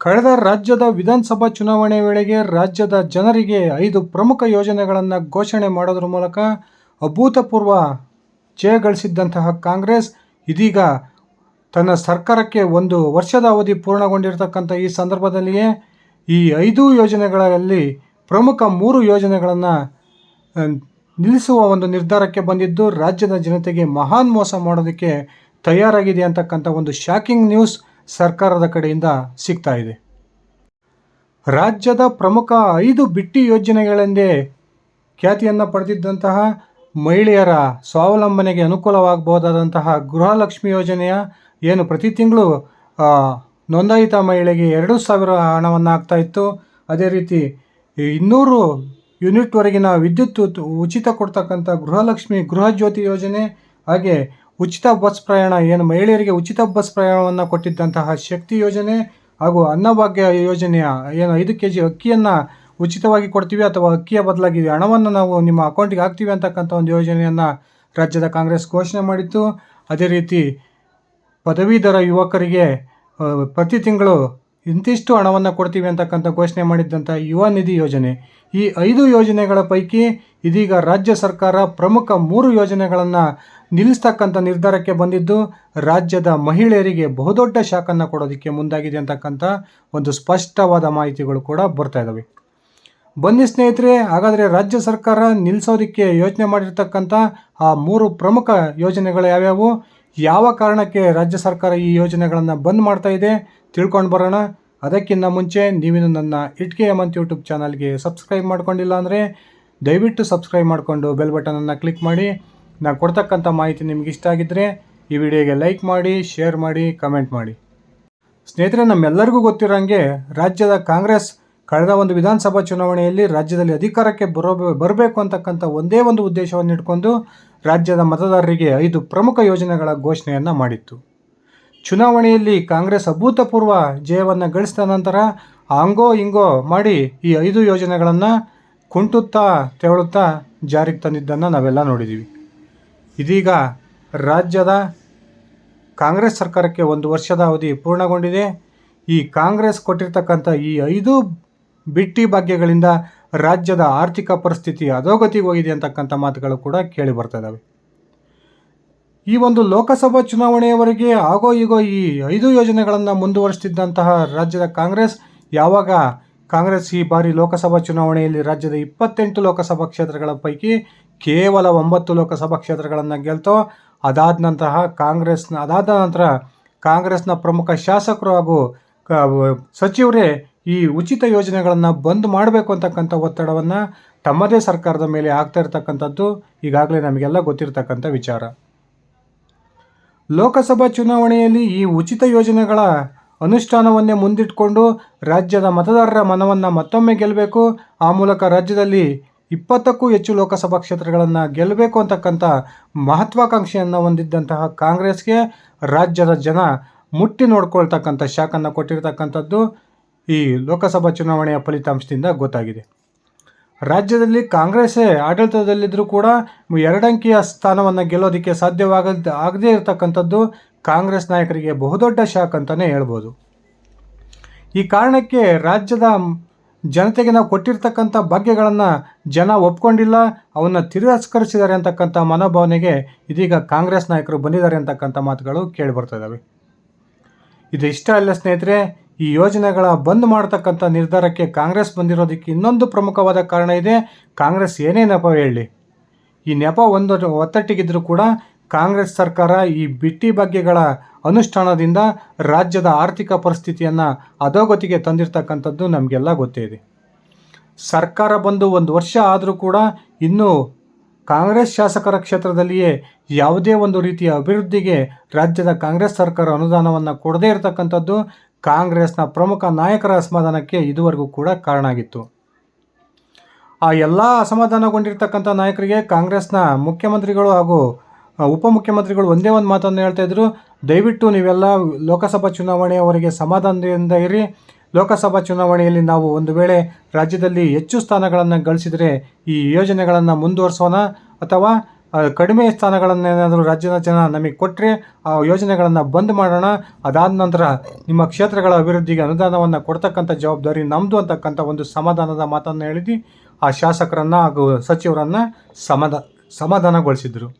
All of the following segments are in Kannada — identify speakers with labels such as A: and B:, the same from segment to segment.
A: ಕಳೆದ ರಾಜ್ಯದ ವಿಧಾನಸಭಾ ಚುನಾವಣೆ ವೇಳೆಗೆ ರಾಜ್ಯದ ಜನರಿಗೆ ಐದು ಪ್ರಮುಖ ಯೋಜನೆಗಳನ್ನು ಘೋಷಣೆ ಮಾಡೋದ್ರ ಮೂಲಕ ಅಭೂತಪೂರ್ವ ಜಯ ಗಳಿಸಿದ್ದಂತಹ ಕಾಂಗ್ರೆಸ್, ಇದೀಗ ತನ್ನ ಸರ್ಕಾರಕ್ಕೆ ಒಂದು ವರ್ಷದ ಅವಧಿ ಪೂರ್ಣಗೊಂಡಿರತಕ್ಕಂಥ ಈ ಸಂದರ್ಭದಲ್ಲಿಯೇ ಈ ಐದು ಯೋಜನೆಗಳಲ್ಲಿ ಪ್ರಮುಖ ಮೂರು ಯೋಜನೆಗಳನ್ನು ನಿಲ್ಲಿಸುವ ಒಂದು ನಿರ್ಧಾರಕ್ಕೆ ಬಂದಿದ್ದು, ರಾಜ್ಯದ ಜನತೆಗೆ ಮಹಾನ್ ಮೋಸ ಮಾಡೋದಕ್ಕೆ ತಯಾರಾಗಿದೆ ಅಂತಕ್ಕಂಥ ಒಂದು ಶಾಕಿಂಗ್ ನ್ಯೂಸ್ ಸರ್ಕಾರದ ಕಡೆಯಿಂದ ಸಿಗ್ತಾ ಇದೆ. ರಾಜ್ಯದ ಪ್ರಮುಖ ಐದು ಬಿಟ್ಟಿ ಯೋಜನೆಗಳೆಂದೇ ಖ್ಯಾತಿಯನ್ನು ಪಡೆದಿದ್ದಂತಹ ಮಹಿಳೆಯರ ಸ್ವಾವಲಂಬನೆಗೆ ಅನುಕೂಲವಾಗಬಹುದಾದಂತಹ ಗೃಹಲಕ್ಷ್ಮಿ ಯೋಜನೆಯ ಏನು ಪ್ರತಿ ತಿಂಗಳು ನೋಂದಾಯಿತ ಮಹಿಳೆಗೆ ಎರಡು ಸಾವಿರ ಹಣವನ್ನು ಆಗ್ತಾ ಇತ್ತು. ಅದೇ ರೀತಿ ಇನ್ನೂರು ಯೂನಿಟ್ವರೆಗಿನ ವಿದ್ಯುತ್ ಉಚಿತ ಕೊಡ್ತಕ್ಕಂಥ ಗೃಹಲಕ್ಷ್ಮಿ ಗೃಹಜ್ಯೋತಿ ಯೋಜನೆ ಹಾಗೆ ಉಚಿತ ಬಸ್ ಪ್ರಯಾಣ, ಏನು ಮಹಿಳೆಯರಿಗೆ ಉಚಿತ ಬಸ್ ಪ್ರಯಾಣವನ್ನು ಕೊಟ್ಟಿದ್ದಂತಹ ಶಕ್ತಿ ಯೋಜನೆ ಹಾಗೂ ಅನ್ನಭಾಗ್ಯ ಯೋಜನೆಯ ಏನು ಐದು ಕೆ ಜಿ ಅಕ್ಕಿಯನ್ನು ಉಚಿತವಾಗಿ ಕೊಡ್ತೀವಿ ಅಥವಾ ಅಕ್ಕಿಯ ಬದಲಾಗಿ ಹಣವನ್ನು ನಾವು ನಿಮ್ಮ ಅಕೌಂಟಿಗೆ ಹಾಕ್ತೀವಿ ಅಂತಕ್ಕಂಥ ಒಂದು ಯೋಜನೆಯನ್ನು ರಾಜ್ಯದ ಕಾಂಗ್ರೆಸ್ ಘೋಷಣೆ ಮಾಡಿತ್ತು. ಅದೇ ರೀತಿ ಪದವೀಧರ ಯುವಕರಿಗೆ ಪ್ರತಿ ತಿಂಗಳು ಇಂತಿಷ್ಟು ಹಣವನ್ನು ಕೊಡ್ತೀವಿ ಅಂತಕ್ಕಂಥ ಘೋಷಣೆ ಮಾಡಿದ್ದಂಥ ಯುವ ನಿಧಿ ಯೋಜನೆ. ಈ ಐದು ಯೋಜನೆಗಳ ಪೈಕಿ ಇದೀಗ ರಾಜ್ಯ ಸರ್ಕಾರ ಪ್ರಮುಖ ಮೂರು ಯೋಜನೆಗಳನ್ನು ನಿಲ್ಲಿಸ್ತಕ್ಕಂಥ ನಿರ್ಧಾರಕ್ಕೆ ಬಂದಿದ್ದು, ರಾಜ್ಯದ ಮಹಿಳೆಯರಿಗೆ ಬಹುದೊಡ್ಡ ಶಾಖನ್ನು ಕೊಡೋದಕ್ಕೆ ಮುಂದಾಗಿದೆ ಅಂತಕ್ಕಂಥ ಒಂದು ಸ್ಪಷ್ಟವಾದ ಮಾಹಿತಿಗಳು ಕೂಡ ಬರ್ತಾ ಇದ್ದಾವೆ ಬನ್ನಿ ಸ್ನೇಹಿತರೆ, ಹಾಗಾದರೆ ರಾಜ್ಯ ಸರ್ಕಾರ ನಿಲ್ಲಿಸೋದಕ್ಕೆ ಯೋಚನೆ ಮಾಡಿರ್ತಕ್ಕಂಥ ಆ ಮೂರು ಪ್ರಮುಖ ಯೋಜನೆಗಳು ಯಾವ್ಯಾವು? ಯಾವ ಕಾರಣಕ್ಕೆ ರಾಜ್ಯ ಸರ್ಕಾರ ಈ ಯೋಜನೆಗಳನ್ನು ಬಂದ್ ಮಾಡ್ತಾ ಇದೆ? ತಿಳ್ಕೊಂಡು ಬರೋಣ. ಅದಕ್ಕಿಂತ ಮುಂಚೆ ನೀವಿನ್ನು ನನ್ನ ಇಟ್ಕೆ ಯಮಂತ್ ಯೂಟ್ಯೂಬ್ ಚಾನಲ್ಗೆ ಸಬ್ಸ್ಕ್ರೈಬ್ ಮಾಡ್ಕೊಂಡಿಲ್ಲ ಅಂದರೆ ದಯವಿಟ್ಟು ಸಬ್ಸ್ಕ್ರೈಬ್ ಮಾಡಿಕೊಂಡು ಬೆಲ್ ಬಟನನ್ನು ಕ್ಲಿಕ್ ಮಾಡಿ. ನಾನು ಕೊಡ್ತಕ್ಕಂಥ ಮಾಹಿತಿ ನಿಮ್ಗೆ ಇಷ್ಟ ಆಗಿದ್ದರೆ ಈ ವಿಡಿಯೋಗೆ ಲೈಕ್ ಮಾಡಿ, ಶೇರ್ ಮಾಡಿ, ಕಮೆಂಟ್ ಮಾಡಿ. ಸ್ನೇಹಿತರೆ, ನಮ್ಮೆಲ್ಲರಿಗೂ ಗೊತ್ತಿರೋಂಗೆ ರಾಜ್ಯದ ಕಾಂಗ್ರೆಸ್ ಕಳೆದ ಒಂದು ವಿಧಾನಸಭಾ ಚುನಾವಣೆಯಲ್ಲಿ ರಾಜ್ಯದಲ್ಲಿ ಅಧಿಕಾರಕ್ಕೆ ಬರೋ, ಬರಬೇಕು ಅಂತಕ್ಕಂಥ ಒಂದೇ ಒಂದು ಉದ್ದೇಶವನ್ನು ಇಟ್ಕೊಂಡು ರಾಜ್ಯದ ಮತದಾರರಿಗೆ ಐದು ಪ್ರಮುಖ ಯೋಜನೆಗಳ ಘೋಷಣೆಯನ್ನು ಮಾಡಿತ್ತು. ಚುನಾವಣೆಯಲ್ಲಿ ಕಾಂಗ್ರೆಸ್ ಅಭೂತಪೂರ್ವ ಜಯವನ್ನು ಗಳಿಸಿದ ನಂತರ ಆಂಗೋ ಹಿಂಗೋ ಮಾಡಿ ಈ ಐದು ಯೋಜನೆಗಳನ್ನು ಕುಂಟುತ್ತಾ ತೆವಳುತ್ತಾ ಜಾರಿಗೆ ತಂದಿದ್ದನ್ನು ನಾವೆಲ್ಲ ನೋಡಿದ್ದೀವಿ ಇದೀಗ ರಾಜ್ಯದ ಕಾಂಗ್ರೆಸ್ ಸರ್ಕಾರಕ್ಕೆ ಒಂದು ವರ್ಷದ ಅವಧಿ ಪೂರ್ಣಗೊಂಡಿದೆ. ಈ ಕಾಂಗ್ರೆಸ್ ಕೊಟ್ಟಿರ್ತಕ್ಕಂಥ ಈ ಐದು ಬಿಟ್ಟಿ ಭಾಗ್ಯಗಳಿಂದ ರಾಜ್ಯದ ಆರ್ಥಿಕ ಪರಿಸ್ಥಿತಿ ಹೋಗಿದೆ ಅಂತಕ್ಕಂಥ ಮಾತುಗಳು ಕೂಡ ಕೇಳಿ ಬರ್ತಾ ಇದ್ದಾವೆ ಈ ಒಂದು ಲೋಕಸಭಾ ಚುನಾವಣೆಯವರೆಗೆ ಆಗೋ ಈಗೋ ಈ ಐದು ಯೋಜನೆಗಳನ್ನು ಮುಂದುವರಿಸ್ತಿದ್ದಂತಹ ರಾಜ್ಯದ ಕಾಂಗ್ರೆಸ್, ಯಾವಾಗ ಕಾಂಗ್ರೆಸ್ ಈ ಬಾರಿ ಲೋಕಸಭಾ ಚುನಾವಣೆಯಲ್ಲಿ ರಾಜ್ಯದ ಇಪ್ಪತ್ತೆಂಟು ಲೋಕಸಭಾ ಕ್ಷೇತ್ರಗಳ ಪೈಕಿ ಕೇವಲ ಒಂಬತ್ತು ಲೋಕಸಭಾ ಕ್ಷೇತ್ರಗಳನ್ನು ಗೆಲ್ತೋ, ಅದಾದ ನಂತರ ಕಾಂಗ್ರೆಸ್ನ, ಅದಾದ ನಂತರ ಕಾಂಗ್ರೆಸ್ನ ಪ್ರಮುಖ ಶಾಸಕರು ಹಾಗೂ ಸಚಿವರೇ ಈ ಉಚಿತ ಯೋಜನೆಗಳನ್ನು ಬಂದ್ ಮಾಡಬೇಕು ಅಂತಕ್ಕಂಥ ಒತ್ತಡವನ್ನು ತಮ್ಮದೇ ಸರ್ಕಾರದ ಮೇಲೆ ಆಗ್ತಾ ಇರತಕ್ಕಂಥದ್ದು ಈಗಾಗಲೇ ನಮಗೆಲ್ಲ ಗೊತ್ತಿರತಕ್ಕಂಥ ವಿಚಾರ. ಲೋಕಸಭಾ ಚುನಾವಣೆಯಲ್ಲಿ ಈ ಉಚಿತ ಯೋಜನೆಗಳ ಅನುಷ್ಠಾನವನ್ನೇ ಮುಂದಿಟ್ಕೊಂಡು ರಾಜ್ಯದ ಮತದಾರರ ಮನವನ್ನು ಮತ್ತೊಮ್ಮೆ ಗೆಲ್ಲಬೇಕು ಆ ಮೂಲಕ ರಾಜ್ಯದಲ್ಲಿ ಇಪ್ಪತ್ತಕ್ಕೂ ಹೆಚ್ಚು ಲೋಕಸಭಾ ಕ್ಷೇತ್ರಗಳನ್ನು ಗೆಲ್ಲಬೇಕು ಅಂತಕ್ಕಂಥ ಮಹತ್ವಾಕಾಂಕ್ಷೆಯನ್ನು ಹೊಂದಿದ್ದಂತಹ ಕಾಂಗ್ರೆಸ್ಗೆ ರಾಜ್ಯದ ಜನ ಮುಟ್ಟಿ ನೋಡ್ಕೊಳ್ತಕ್ಕಂಥ ಶಾಕನ್ನು ಕೊಟ್ಟಿರ್ತಕ್ಕಂಥದ್ದು ಈ ಲೋಕಸಭಾ ಚುನಾವಣೆಯ ಫಲಿತಾಂಶದಿಂದ ಗೊತ್ತಾಗಿದೆ. ರಾಜ್ಯದಲ್ಲಿ ಕಾಂಗ್ರೆಸ್ಸೇ ಆಡಳಿತದಲ್ಲಿದ್ದರೂ ಕೂಡ ಎರಡಂಕಿಯ ಸ್ಥಾನವನ್ನು ಗೆಲ್ಲೋದಕ್ಕೆ ಸಾಧ್ಯವಾಗದ ಆಗದೇ ಇರತಕ್ಕಂಥದ್ದು ಕಾಂಗ್ರೆಸ್ ನಾಯಕರಿಗೆ ಬಹುದೊಡ್ಡ ಶಾಕ್ ಅಂತಲೇ ಹೇಳ್ಬೋದು. ಈ ಕಾರಣಕ್ಕೆ ರಾಜ್ಯದ ಜನತೆಗೆ ನಾವು ಕೊಟ್ಟಿರ್ತಕ್ಕಂಥ ಭಾಗ್ಯಗಳನ್ನು ಜನ ಒಪ್ಕೊಂಡಿಲ್ಲ, ಅವನ್ನ ತಿರಸ್ಕರಿಸಿದ್ದಾರೆ ಅಂತಕ್ಕಂಥ ಮನೋಭಾವನೆಗೆ ಇದೀಗ ಕಾಂಗ್ರೆಸ್ ನಾಯಕರು ಬಂದಿದ್ದಾರೆ ಅಂತಕ್ಕಂಥ ಮಾತುಗಳು ಕೇಳಿ ಬರ್ತಾ ಇದ್ದಾವೆ ಇದು ಇಷ್ಟ ಅಲ್ಲ ಸ್ನೇಹಿತರೆ, ಈ ಯೋಜನೆಗಳ ಬಂದ್ ಮಾಡತಕ್ಕಂಥ ನಿರ್ಧಾರಕ್ಕೆ ಕಾಂಗ್ರೆಸ್ ಬಂದಿರೋದಕ್ಕೆ ಇನ್ನೊಂದು ಪ್ರಮುಖವಾದ ಕಾರಣ ಇದೆ, ಕಾಂಗ್ರೆಸ್ ಏನೇ ನೆಪ ಹೇಳಿ. ಈ ನೆಪ ಒಂದು ಒತ್ತಟ್ಟಿಗಿದ್ದರೂ ಕೂಡ ಕಾಂಗ್ರೆಸ್ ಸರ್ಕಾರ ಈ ಬಿಟ್ಟಿ ಬಗ್ಗೆಗಳ ಅನುಷ್ಠಾನದಿಂದ ರಾಜ್ಯದ ಆರ್ಥಿಕ ಪರಿಸ್ಥಿತಿಯನ್ನು ಅಧೋಗತಿಗೆ ತಂದಿರತಕ್ಕಂಥದ್ದು ನಮಗೆಲ್ಲ ಗೊತ್ತೇ ಇದೆ. ಸರ್ಕಾರ ಬಂದು ಒಂದು ವರ್ಷ ಆದರೂ ಕೂಡ ಇನ್ನೂ ಕಾಂಗ್ರೆಸ್ ಶಾಸಕರ ಕ್ಷೇತ್ರದಲ್ಲಿಯೇ ಯಾವುದೇ ಒಂದು ರೀತಿಯ ಅಭಿವೃದ್ಧಿಗೆ ರಾಜ್ಯದ ಕಾಂಗ್ರೆಸ್ ಸರ್ಕಾರ ಅನುದಾನವನ್ನು ಕೊಡದೇ ಇರತಕ್ಕಂಥದ್ದು ಕಾಂಗ್ರೆಸ್ನ ಪ್ರಮುಖ ನಾಯಕರ ಅಸಮಾಧಾನಕ್ಕೆ ಇದುವರೆಗೂ ಕೂಡ ಕಾರಣ ಆಗಿತ್ತು. ಆ ಎಲ್ಲ ಅಸಮಾಧಾನಗೊಂಡಿರ್ತಕ್ಕಂಥ ನಾಯಕರಿಗೆ ಕಾಂಗ್ರೆಸ್ನ ಮುಖ್ಯಮಂತ್ರಿಗಳು ಹಾಗೂ ಉಪಮುಖ್ಯಮಂತ್ರಿಗಳು ಒಂದೇ ಒಂದು ಮಾತನ್ನು ಹೇಳ್ತಾ ಇದ್ರು. ದಯವಿಟ್ಟು ನೀವೆಲ್ಲ ಲೋಕಸಭಾ ಚುನಾವಣೆಯವರೆಗೆ ಸಮಾಧಾನದಿಂದ ಇರಿ. ಲೋಕಸಭಾ ಚುನಾವಣೆಯಲ್ಲಿ ನಾವು ಒಂದು ವೇಳೆ ರಾಜ್ಯದಲ್ಲಿ ಹೆಚ್ಚು ಸ್ಥಾನಗಳನ್ನು ಗಳಿಸಿದರೆ ಈ ಯೋಜನೆಗಳನ್ನು ಮುಂದುವರಿಸೋಣ. ಅಥವಾ ಕಡಿಮೆ ಸ್ಥಾನಗಳನ್ನೇನಾದರೂ ರಾಜ್ಯದ ಜನ ನಮಗೆ ಕೊಟ್ಟರೆ ಆ ಯೋಜನೆಗಳನ್ನು ಬಂದ್ ಮಾಡೋಣ. ಅದಾದ ನಂತರ ನಿಮ್ಮ ಕ್ಷೇತ್ರಗಳ ಅಭಿವೃದ್ಧಿಗೆ ಅನುದಾನವನ್ನು ಕೊಡ್ತಕ್ಕಂಥ ಜವಾಬ್ದಾರಿ ನಮ್ಮದು ಅಂತಕ್ಕಂಥ ಒಂದು ಸಮಾಧಾನದ ಮಾತನ್ನು ಹೇಳಿದ್ದು ಆ ಶಾಸಕರನ್ನು ಹಾಗೂ ಸಚಿವರನ್ನು ಸಮಾಧಾನ ಸಮಾಧಾನಗೊಳಿಸಿದರು.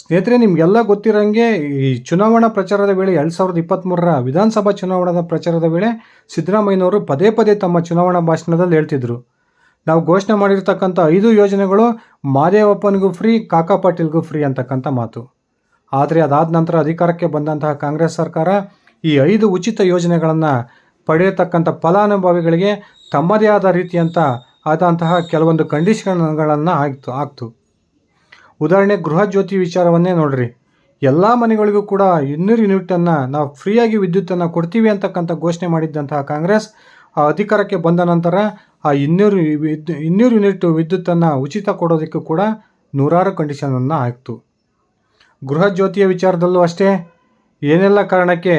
A: ಸ್ನೇಹಿತರೆ, ನಿಮಗೆಲ್ಲ ಗೊತ್ತಿರೋಂಗೆ ಈ ಚುನಾವಣಾ ಪ್ರಚಾರದ ವೇಳೆ ಎರಡು ಸಾವಿರದ ಇಪ್ಪತ್ತ್ಮೂರರ ವಿಧಾನಸಭಾ ಚುನಾವಣಾ ಪ್ರಚಾರದ ವೇಳೆ ಸಿದ್ದರಾಮಯ್ಯನವರು ಪದೇ ಪದೇ ತಮ್ಮ ಚುನಾವಣಾ ಭಾಷಣದಲ್ಲಿ ಹೇಳ್ತಿದ್ರು. ನಾವು ಘೋಷಣೆ ಮಾಡಿರ್ತಕ್ಕಂಥ ಐದು ಯೋಜನೆಗಳು ಮಾದೇವಪ್ಪನಿಗೂ ಫ್ರೀ, ಕಾಕಾ ಪಾಟೀಲ್ಗೂ ಫ್ರೀ ಅಂತಕ್ಕಂಥ ಮಾತು. ಆದರೆ ಅದಾದ ನಂತರ ಅಧಿಕಾರಕ್ಕೆ ಬಂದಂತಹ ಕಾಂಗ್ರೆಸ್ ಸರ್ಕಾರ ಈ ಐದು ಉಚಿತ ಯೋಜನೆಗಳನ್ನು ಪಡೆಯತಕ್ಕಂಥ ಫಲಾನುಭವಿಗಳಿಗೆ ತಮ್ಮದೇ ಆದ ರೀತಿಯಂಥ ಆದಂತಹ ಕೆಲವೊಂದು ಕಂಡೀಷನ್ಗಳನ್ನು ಆಯಿತು ಹಾಕ್ತು ಉದಾಹರಣೆ ಗೃಹ ಜ್ಯೋತಿ ವಿಚಾರವನ್ನೇ ನೋಡ್ರಿ. ಎಲ್ಲ ಮನೆಗಳಿಗೂ ಕೂಡ ಇನ್ನೂರು ಯೂನಿಟನ್ನು ನಾವು ಫ್ರೀಯಾಗಿ ವಿದ್ಯುತ್ತನ್ನು ಕೊಡ್ತೀವಿ ಅಂತಕ್ಕಂಥ ಘೋಷಣೆ ಮಾಡಿದ್ದಂತಹ ಕಾಂಗ್ರೆಸ್ ಆ ಅಧಿಕಾರಕ್ಕೆ ಬಂದ ನಂತರ ಆ ಇನ್ನೂರು ಇನ್ನೂರು ಯೂನಿಟ್ ವಿದ್ಯುತ್ತನ್ನು ಉಚಿತ ಕೊಡೋದಕ್ಕೂ ಕೂಡ ನೂರಾರು ಕಂಡೀಷನನ್ನು ಹಾಕ್ತು. ಗೃಹ ಜ್ಯೋತಿಯ ವಿಚಾರದಲ್ಲೂ ಅಷ್ಟೇ, ಏನೆಲ್ಲ ಕಾರಣಕ್ಕೆ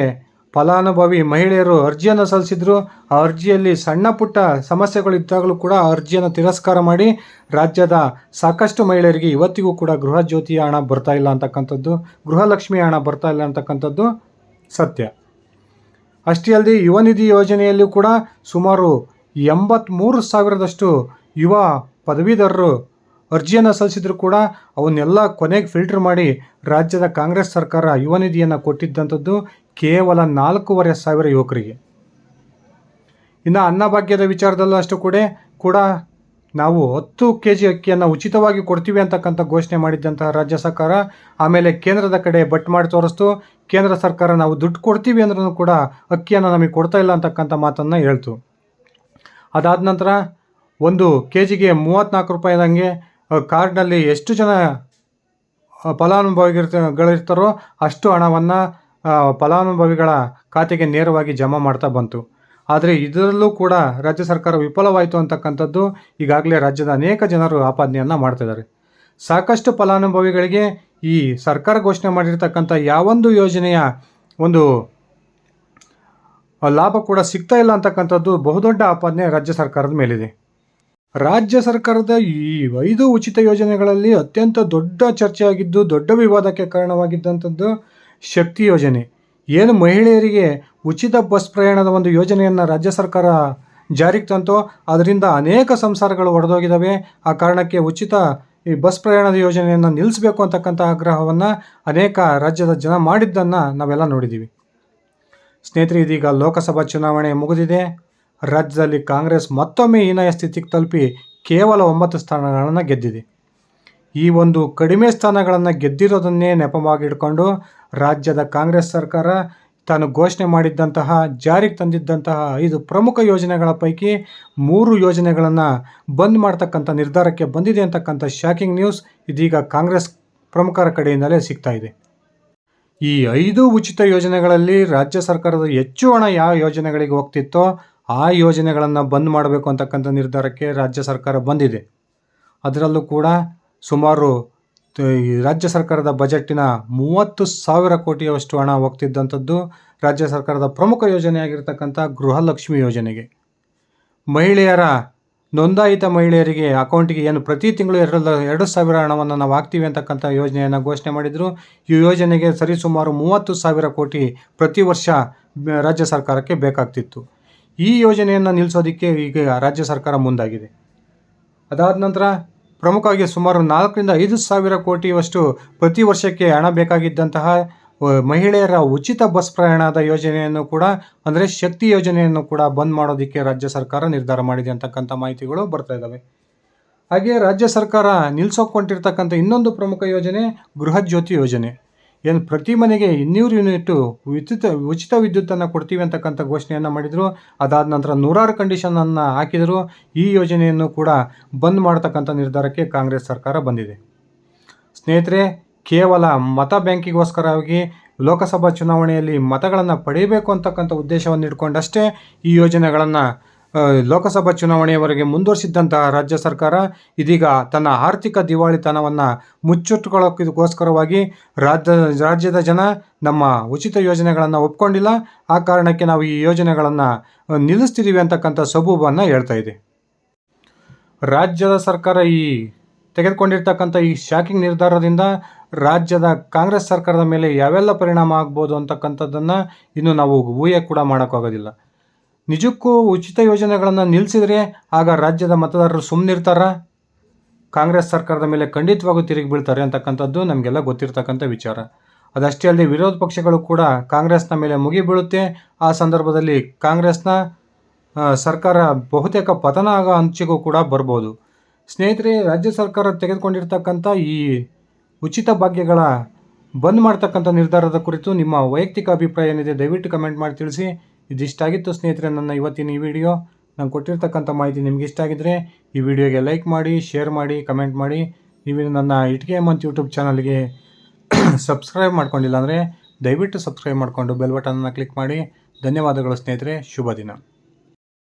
A: ಫಲಾನುಭವಿ ಮಹಿಳೆಯರು ಅರ್ಜಿಯನ್ನು ಸಲ್ಲಿಸಿದ್ರು. ಆ ಅರ್ಜಿಯಲ್ಲಿ ಸಣ್ಣ ಪುಟ್ಟ ಸಮಸ್ಯೆಗಳು ಇದ್ದಾಗಲೂ ಕೂಡ ಅರ್ಜಿಯನ್ನು ತಿರಸ್ಕಾರ ಮಾಡಿ ರಾಜ್ಯದ ಸಾಕಷ್ಟು ಮಹಿಳೆಯರಿಗೆ ಇವತ್ತಿಗೂ ಕೂಡ ಗೃಹ ಜ್ಯೋತಿಯ ಹಣ ಬರ್ತಾ ಇಲ್ಲ ಅಂತಕ್ಕಂಥದ್ದು, ಗೃಹಲಕ್ಷ್ಮಿ ಹಣ ಬರ್ತಾ ಇಲ್ಲ ಅಂತಕ್ಕಂಥದ್ದು ಸತ್ಯ. ಅಷ್ಟೇ ಅಲ್ಲದೆ ಯುವ ನಿಧಿ ಯೋಜನೆಯಲ್ಲೂ ಕೂಡ ಸುಮಾರು ಎಂಬತ್ತ್ಮೂರು ಸಾವಿರದಷ್ಟು ಯುವ ಪದವೀಧರರು ಅರ್ಜಿಯನ್ನು ಸಲ್ಲಿಸಿದ್ರು ಕೂಡ ಅವನ್ನೆಲ್ಲ ಕೊನೆಗೆ ಫಿಲ್ಟರ್ ಮಾಡಿ ರಾಜ್ಯದ ಕಾಂಗ್ರೆಸ್ ಸರ್ಕಾರ ಯುವ ನಿಧಿಯನ್ನು ಕೊಟ್ಟಿದ್ದಂಥದ್ದು ಕೇವಲ ನಾಲ್ಕೂವರೆ ಸಾವಿರ ಯುವಕರಿಗೆ. ಇನ್ನು ಅನ್ನಭಾಗ್ಯದ ವಿಚಾರದಲ್ಲೂ ಅಷ್ಟು ಕೂಡ ಕೂಡ ನಾವು ಹತ್ತು ಕೆ ಜಿ ಅಕ್ಕಿಯನ್ನು ಉಚಿತವಾಗಿ ಕೊಡ್ತೀವಿ ಅಂತಕ್ಕಂಥ ಘೋಷಣೆ ಮಾಡಿದ್ದಂತಹ ರಾಜ್ಯ ಸರ್ಕಾರ, ಆಮೇಲೆ ಕೇಂದ್ರದ ಕಡೆ ಬಟ್ ಮಾಡಿ ತೋರಿಸ್ತು, ಕೇಂದ್ರ ಸರ್ಕಾರ ನಾವು ದುಡ್ಡು ಕೊಡ್ತೀವಿ ಅಂದ್ರೂ ಕೂಡ ಅಕ್ಕಿಯನ್ನು ನಮಗೆ ಕೊಡ್ತಾ ಇಲ್ಲ ಅಂತಕ್ಕಂಥ ಮಾತನ್ನು ಹೇಳ್ತು. ಅದಾದ ನಂತರ ಒಂದು ಕೆ ಜಿಗೆ ಮೂವತ್ತ್ನಾಲ್ಕು ರೂಪಾಯಿದಂಗೆ ಕಾರ್ಡ್ನಲ್ಲಿ ಎಷ್ಟು ಜನ ಫಲಾನುಭವಿಗಳಿರ್ತಾರೋ ಅಷ್ಟು ಹಣವನ್ನು ಫಲಾನುಭವಿಗಳ ಖಾತೆಗೆ ನೇರವಾಗಿ ಜಮಾ ಮಾಡ್ತಾ ಬಂತು. ಆದರೆ ಇದರಲ್ಲೂ ಕೂಡ ರಾಜ್ಯ ಸರ್ಕಾರ ವಿಫಲವಾಯಿತು ಅಂತಕ್ಕಂಥದ್ದು ಈಗಾಗಲೇ ರಾಜ್ಯದ ಅನೇಕ ಜನರು ಆಪಾದನೆಯನ್ನು ಮಾಡ್ತಿದ್ದಾರೆ ಸಾಕಷ್ಟು ಫಲಾನುಭವಿಗಳಿಗೆ ಈ ಸರ್ಕಾರ ಘೋಷಣೆ ಮಾಡಿರ್ತಕ್ಕಂಥ ಯಾವೊಂದು ಯೋಜನೆಯ ಒಂದು ಲಾಭ ಕೂಡ ಸಿಗ್ತಾ ಇಲ್ಲ ಅಂತಕ್ಕಂಥದ್ದು ಬಹುದೊಡ್ಡ ಆಪಾದನೆ ರಾಜ್ಯ ಸರ್ಕಾರದ ಮೇಲಿದೆ. ರಾಜ್ಯ ಸರ್ಕಾರದ ಈ ಐದು ಉಚಿತ ಯೋಜನೆಗಳಲ್ಲಿ ಅತ್ಯಂತ ದೊಡ್ಡ ಚರ್ಚೆಯಾಗಿದ್ದು ದೊಡ್ಡ ವಿವಾದಕ್ಕೆ ಕಾರಣವಾಗಿದ್ದಂಥದ್ದು ಶಕ್ತಿ ಯೋಜನೆ. ಏನು ಮಹಿಳೆಯರಿಗೆ ಉಚಿತ ಬಸ್ ಪ್ರಯಾಣದ ಒಂದು ಯೋಜನೆಯನ್ನು ರಾಜ್ಯ ಸರ್ಕಾರ ಜಾರಿಗೆ ತಂತೋ, ಅದರಿಂದ ಅನೇಕ ಸಂಸಾರಗಳು ಒಡೆದೋಗಿದ್ದಾವೆ ಆ ಕಾರಣಕ್ಕೆ ಉಚಿತ ಈ ಬಸ್ ಪ್ರಯಾಣದ ಯೋಜನೆಯನ್ನು ನಿಲ್ಲಿಸಬೇಕು ಅಂತಕ್ಕಂಥ ಆಗ್ರಹವನ್ನು ಅನೇಕ ರಾಜ್ಯದ ಜನ ಮಾಡಿದ್ದನ್ನು ನಾವೆಲ್ಲ ನೋಡಿದ್ದೀವಿ ಸ್ನೇಹಿತರೆ, ಇದೀಗ ಲೋಕಸಭಾ ಚುನಾವಣೆ ಮುಗಿದಿದೆ. ರಾಜ್ಯದಲ್ಲಿ ಕಾಂಗ್ರೆಸ್ ಮತ್ತೊಮ್ಮೆ ಹೀನಾಯ ಸ್ಥಿತಿಗೆ ತಲುಪಿ ಕೇವಲ ಒಂಬತ್ತು ಸ್ಥಾನಗಳನ್ನು ಗೆದ್ದಿದೆ. ಈ ಒಂದು ಕಡಿಮೆ ಸ್ಥಾನಗಳನ್ನು ಗೆದ್ದಿರೋದನ್ನೇ ನೆಪವಾಗಿಟ್ಕೊಂಡು ರಾಜ್ಯದ ಕಾಂಗ್ರೆಸ್ ಸರ್ಕಾರ ತಾನು ಘೋಷಣೆ ಮಾಡಿದ್ದಂತಹ, ಜಾರಿಗೆ ತಂದಿದ್ದಂತಹ ಐದು ಪ್ರಮುಖ ಯೋಜನೆಗಳ ಪೈಕಿ ಮೂರು ಯೋಜನೆಗಳನ್ನು ಬಂದ್ ಮಾಡ್ತಕ್ಕಂಥ ನಿರ್ಧಾರಕ್ಕೆ ಬಂದಿದೆ ಅಂತಕ್ಕಂಥ ಶಾಕಿಂಗ್ ನ್ಯೂಸ್ ಇದೀಗ ಕಾಂಗ್ರೆಸ್ ಪ್ರಮುಖರ ಕಡೆಯಿಂದಲೇ ಸಿಗ್ತಾ ಇದೆ. ಈ ಐದು ಉಚಿತ ಯೋಜನೆಗಳಲ್ಲಿ ರಾಜ್ಯ ಸರ್ಕಾರದ ಹೆಚ್ಚು ಹಣ ಯಾವ ಯೋಜನೆಗಳಿಗೆ ಹೋಗ್ತಿತ್ತೋ ಆ ಯೋಜನೆಗಳನ್ನು ಬಂದ್ ಮಾಡಬೇಕು ಅಂತಕ್ಕಂಥ ನಿರ್ಧಾರಕ್ಕೆ ರಾಜ್ಯ ಸರ್ಕಾರ ಬಂದಿದೆ. ಅದರಲ್ಲೂ ಕೂಡ ಸುಮಾರು ರಾಜ್ಯ ಸರ್ಕಾರದ ಬಜೆಟ್ಟಿನ ಮೂವತ್ತು ಸಾವಿರ ಕೋಟಿಯಷ್ಟು ಹಣ ಹೋಗ್ತಿದ್ದಂಥದ್ದು ರಾಜ್ಯ ಸರ್ಕಾರದ ಪ್ರಮುಖ ಯೋಜನೆಯಾಗಿರ್ತಕ್ಕಂಥ ಗೃಹಲಕ್ಷ್ಮಿ ಯೋಜನೆಗೆ. ಮಹಿಳೆಯರ ನೋಂದಾಯಿತ ಮಹಿಳೆಯರಿಗೆ ಅಕೌಂಟಿಗೆ ಏನು ಪ್ರತಿ ತಿಂಗಳು ಎರಡು ಎರಡು ಸಾವಿರ ಹಣವನ್ನು ನಾವು ಹಾಕ್ತೀವಿ ಅಂತಕ್ಕಂಥ ಯೋಜನೆಯನ್ನು ಘೋಷಣೆ ಮಾಡಿದರು. ಈ ಯೋಜನೆಗೆ ಸರಿಸುಮಾರು ಮೂವತ್ತು ಸಾವಿರ ಕೋಟಿ ಪ್ರತಿ ವರ್ಷ ರಾಜ್ಯ ಸರ್ಕಾರಕ್ಕೆ ಬೇಕಾಗ್ತಿತ್ತು. ಈ ಯೋಜನೆಯನ್ನು ನಿಲ್ಲಿಸೋದಕ್ಕೆ ಈಗ ರಾಜ್ಯ ಸರ್ಕಾರ ಮುಂದಾಗಿದೆ. ಅದಾದ ನಂತರ ಪ್ರಮುಖವಾಗಿ ಸುಮಾರು ನಾಲ್ಕರಿಂದ ಐದು ಸಾವಿರ ಕೋಟಿಯಷ್ಟು ಪ್ರತಿ ವರ್ಷಕ್ಕೆ ಹಣ ಬೇಕಾಗಿದ್ದಂತಹ ಮಹಿಳೆಯರ ಉಚಿತ ಬಸ್ ಪ್ರಯಾಣದ ಯೋಜನೆಯನ್ನು ಕೂಡ, ಅಂದರೆ ಶಕ್ತಿ ಯೋಜನೆಯನ್ನು ಕೂಡ ಬಂದ್ ಮಾಡೋದಕ್ಕೆ ರಾಜ್ಯ ಸರ್ಕಾರ ನಿರ್ಧಾರ ಮಾಡಿದೆ ಅಂತಕ್ಕಂಥ ಮಾಹಿತಿಗಳು ಬರ್ತಾ ಇದ್ದಾವೆ ಹಾಗೆ ರಾಜ್ಯ ಸರ್ಕಾರ ನಿಲ್ಸೋಕೊಂಡಿರ್ತಕ್ಕಂಥ ಇನ್ನೊಂದು ಪ್ರಮುಖ ಯೋಜನೆ ಗೃಹ ಜ್ಯೋತಿ ಯೋಜನೆ. ಏನು ಪ್ರತಿ ಮನೆಗೆ ಇನ್ನೂರು ಯೂನಿಟ್ಟು ವಿದ್ಯುತ್, ಉಚಿತ ವಿದ್ಯುತ್ತನ್ನು ಕೊಡ್ತೀವಿ ಅಂತಕ್ಕಂಥ ಘೋಷಣೆಯನ್ನು ಮಾಡಿದರು. ಅದಾದ ನಂತರ ನೂರಾರು ಕಂಡೀಷನನ್ನು ಹಾಕಿದರು. ಈ ಯೋಜನೆಯನ್ನು ಕೂಡ ಬಂದ್ ಮಾಡತಕ್ಕಂಥ ನಿರ್ಧಾರಕ್ಕೆ ಕಾಂಗ್ರೆಸ್ ಸರ್ಕಾರ ಬಂದಿದೆ. ಸ್ನೇಹಿತರೆ, ಕೇವಲ ಮತ ಬ್ಯಾಂಕಿಗೋಸ್ಕರವಾಗಿ ಲೋಕಸಭಾ ಚುನಾವಣೆಯಲ್ಲಿ ಮತಗಳನ್ನು ಪಡೆಯಬೇಕು ಅಂತಕ್ಕಂಥ ಉದ್ದೇಶವನ್ನು ಇಟ್ಕೊಂಡಷ್ಟೇ ಈ ಯೋಜನೆಗಳನ್ನು ಲೋಕಸಭಾ ಚುನಾವಣೆಯವರೆಗೆ ಮುಂದುವರಿಸಿದ್ದಂತಹ ರಾಜ್ಯ ಸರ್ಕಾರ ಇದೀಗ ತನ್ನ ಆರ್ಥಿಕ ದಿವಾಳಿತನವನ್ನು ಮುಚ್ಚಿಟ್ಟುಕೊಳ್ಳೋಕ್ಕೋಸ್ಕರವಾಗಿ ರಾಜ್ಯ, ರಾಜ್ಯದ ಜನ ನಮ್ಮ ಉಚಿತ ಯೋಜನೆಗಳನ್ನು ಒಪ್ಕೊಂಡಿಲ್ಲ. ಆ ಕಾರಣಕ್ಕೆ ನಾವು ಈ ಯೋಜನೆಗಳನ್ನು ನಿಲ್ಲಿಸ್ತಿದ್ದೀವಿ ಅಂತಕ್ಕಂಥ ಸಬೂಬನ್ನು ಹೇಳ್ತಾ ಇದೆ. ರಾಜ್ಯದ ಸರ್ಕಾರ ಈ ತೆಗೆದುಕೊಂಡಿರ್ತಕ್ಕಂಥ ಈ ಶಾಕಿಂಗ್ ನಿರ್ಧಾರದಿಂದ ರಾಜ್ಯದ ಕಾಂಗ್ರೆಸ್ ಸರ್ಕಾರದ ಮೇಲೆ ಯಾವೆಲ್ಲ ಪರಿಣಾಮ ಆಗ್ಬೋದು ಅಂತಕ್ಕಂಥದ್ದನ್ನು ಇನ್ನು ನಾವು ಊಹೆ ಕೂಡ ಮಾಡೋಕ್ಕಾಗೋದಿಲ್ಲ. ನಿಜಕ್ಕೂ ಉಚಿತ ಯೋಜನೆಗಳನ್ನು ನಿಲ್ಲಿಸಿದರೆ ಆಗ ರಾಜ್ಯದ ಮತದಾರರು ಸುಮ್ಮನಿರ್ತಾರ ಕಾಂಗ್ರೆಸ್ ಸರ್ಕಾರದ ಮೇಲೆ ಖಂಡಿತವಾಗೂ ತಿರುಗಿ ಬೀಳ್ತಾರೆ ಅಂತಕ್ಕಂಥದ್ದು ನಮಗೆಲ್ಲ ಗೊತ್ತಿರ್ತಕ್ಕಂಥ ವಿಚಾರ. ಅದಷ್ಟೇ ಅಲ್ಲದೆ ವಿರೋಧ ಪಕ್ಷಗಳು ಕೂಡ ಕಾಂಗ್ರೆಸ್ನ ಮೇಲೆ ಮುಗಿಬೀಳುತ್ತೆ ಆ ಸಂದರ್ಭದಲ್ಲಿ ಕಾಂಗ್ರೆಸ್ನ ಸರ್ಕಾರ ಬಹುತೇಕ ಪತನ ಆಗೋ ಅಂಚಿಗೂ ಕೂಡ ಬರ್ಬೋದು. ಸ್ನೇಹಿತರೆ, ರಾಜ್ಯ ಸರ್ಕಾರ ತೆಗೆದುಕೊಂಡಿರ್ತಕ್ಕಂಥ ಈ ಉಚಿತ ಭಾಗ್ಯಗಳ ಬಂದ್ ಮಾಡ್ತಕ್ಕಂಥ ನಿರ್ಧಾರದ ಕುರಿತು ನಿಮ್ಮ ವೈಯಕ್ತಿಕ ಅಭಿಪ್ರಾಯ ಏನಿದೆ ದಯವಿಟ್ಟು ಕಮೆಂಟ್ ಮಾಡಿ ತಿಳಿಸಿ. ಇದಿಷ್ಟಾಗಿತ್ತು ಸ್ನೇಹಿತರೆ ನನ್ನ ಇವತ್ತಿನ ಈ ವಿಡಿಯೋ. ನಾನು ಕೊಟ್ಟಿರ್ತಕ್ಕಂಥ ಮಾಹಿತಿ ನಿಮ್ಗೆ ಇಷ್ಟ ಆಗಿದ್ರೆ ಈ ವಿಡಿಯೋಗೆ ಲೈಕ್ ಮಾಡಿ ಶೇರ್ ಮಾಡಿ ಕಮೆಂಟ್ ಮಾಡಿ. ನೀವು ನನ್ನ ಇಟ್ಕೆ ಮಂತ್ ಯೂಟ್ಯೂಬ್ ಚಾನಲ್ಗೆ ಸಬ್ಸ್ಕ್ರೈಬ್ ಮಾಡ್ಕೊಂಡಿಲ್ಲ ಅಂದರೆ ದಯವಿಟ್ಟು ಸಬ್ಸ್ಕ್ರೈಬ್ ಮಾಡಿಕೊಂಡು ಬೆಲ್ ಬಟನನ್ನು ಕ್ಲಿಕ್ ಮಾಡಿ. ಧನ್ಯವಾದಗಳು ಸ್ನೇಹಿತರೆ, ಶುಭ ದಿನ.